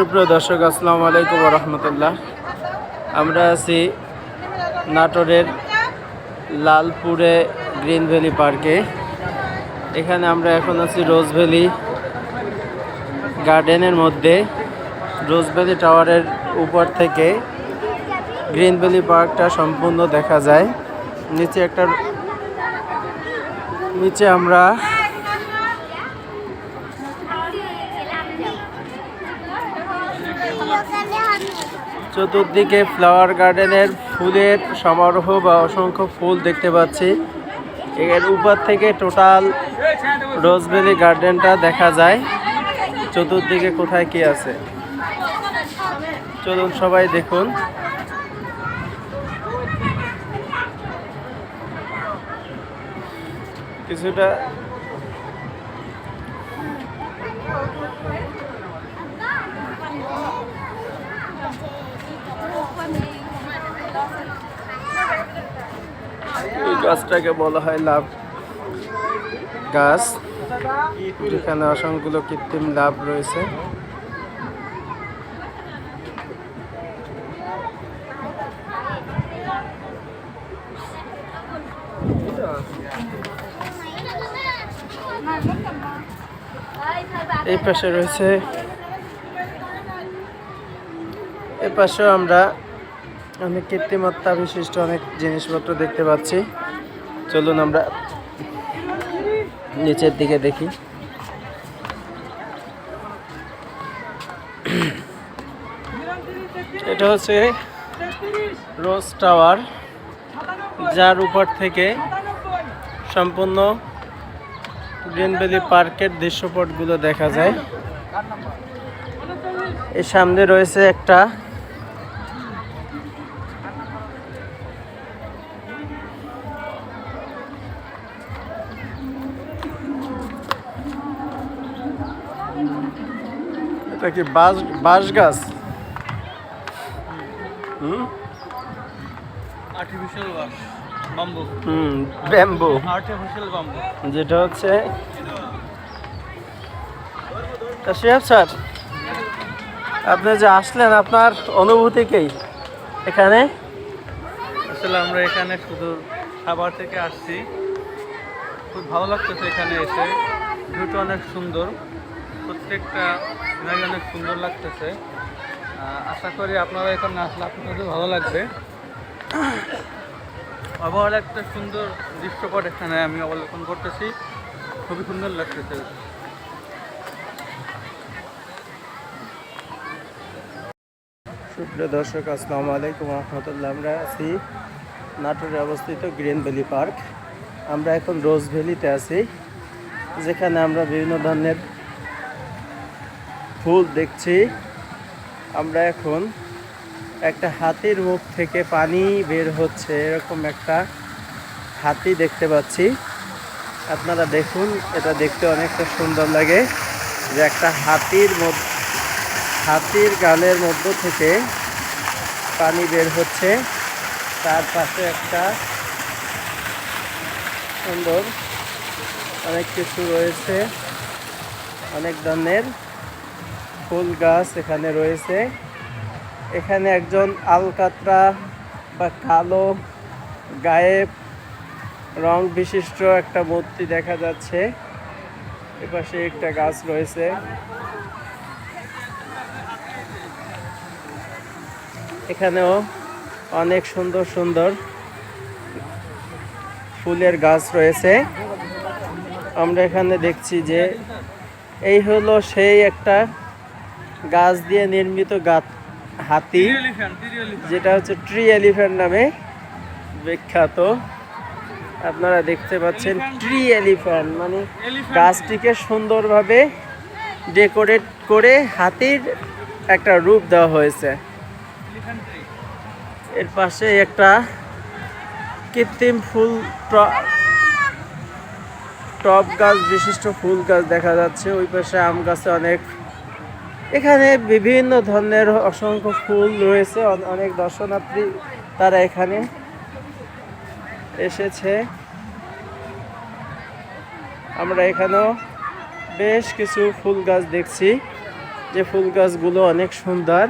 সুপ্রিয় দর্শক, আসসালামু আলাইকুম রহমতুল্লাহ। আমরা আছি নাটোরের লালপুরে গ্রিন ভ্যালি পার্কে। এখানে আমরা এখন আছি রোজ ভ্যালি গার্ডেনের মধ্যে। রোজ ভ্যালি টাওয়ারের উপর থেকে গ্রিন ভ্যালি পার্কটা সম্পূর্ণ দেখা যায়। নিচে একটা নিচে আমরা চতুর্দিকে ফ্লাওয়ার গার্ডেনের ফুলের সমারোহ বা অসংখ্য ফুল দেখতে পাচ্ছি। এর উপর থেকে টোটাল রোজবেরি গার্ডেনটা দেখা যায়। চতুর্দিকে কোথায় কি আছে? চলুন সবাই দেখুন। কিছুটা এই গাছটাকে বলা হয় লাভ গাছ, যেখানে অসংখ্যগুলো কৃত্রিম লাভ রয়েছে। এই পাশে রয়েছে এই পাশেও আমরা অনেক কৃত্রিমত্তা বিশিষ্ট অনেক জিনিসপত্র দেখতে পাচ্ছি। চলুন আমরা নিচের দিকে দেখি। এটা হচ্ছে রোজ টাওয়ার, যার উপর থেকে সম্পূর্ণ গ্রিন ভ্যালি পার্কের দৃশ্যপটগুলো দেখা যায়। এর সামনে রয়েছে একটা এটা কি বাঁশ বাঁশ গাছ? হুম? Artificial bamboo hmm bamboo artificial bamboo যেটা হচ্ছে স্যার আপনি যে আসলেন আপনার অনুভূতি কি এখানে? আসলে আমরা এখানে শুধু খাবার থেকে আসছি। খুব ভালো লাগতেছে এখানে এসে। ভিউটা অনেক সুন্দর। প্রত্যেকটা জায়গা অনেক সুন্দর লাগতেছে। আশা করি আপনারা এখানে আসলে আপনাদের ভালো লাগবে। আবহাওয়ার একটা সুন্দর দৃশ্যপট এখানে আমি অবলোকন করতেছি। খুবই সুন্দর লাগতেছে। সুপ্রিয় দর্শক, আসসালামু আলাইকুম রহমতুল্লাহ। আমরা আছি নাটোরে অবস্থিত গ্রিন ভ্যালি পার্ক। আমরা এখন রোজ ভ্যালিতে আছি, যেখানে আমরা বিভিন্ন ধরনের ফুল দেখছি। আমরা এখন একটা হাতির মুখ থেকে পানি বের হচ্ছে, এরকম একটা হাতি দেখতে পাচ্ছি। আপনারা দেখুন, এটা দেখতে অনেকটা সুন্দর লাগে যে একটা হাতির মধ্যে, হাতির গালের মধ্য থেকে পানি বের হচ্ছে। তার পাশে একটা সুন্দর অনেক কিছু রয়েছে, অনেক ধরনের ফুল গাছ এখানে রয়েছে। এখানে একজন আলকাতরা বা কালো গায়েব রং বিশিষ্ট একটা মূর্তি দেখা যাচ্ছে। এপাশে একটা গাছ রয়েছে। এখানেও অনেক সুন্দর সুন্দর ফুলের গাছ রয়েছে। আমরা এখানে দেখছি যে এই হলো সেই একটা গাছ দিয়ে নির্মিত গাছ হাতি যেটা হচ্ছে ট্রি এলিফ্যান্ট নামে বিখ্যাত। আপনারা দেখতে পাচ্ছেন ট্রি এলিফ্যান্ট মানে গাছটিকে সুন্দরভাবে ডেকোরেট করে হাতির একটা রূপ দেওয়া হয়েছে। এর পাশে একটা কৃত্রিম ফুল ট- টব গাছ বিশিষ্ট ফুল গাছ দেখা যাচ্ছে। ওই পাশে আম গাছে অনেক এখানে বিভিন্ন ধরনের অসংখ্য ফুল রয়েছে। অনেক দর্শনার্থী তারা এখানে এসেছে। আমরা এখানেও বেশ কিছু ফুল গাছ দেখছি। যে ফুল গাছগুলো অনেক সুন্দর।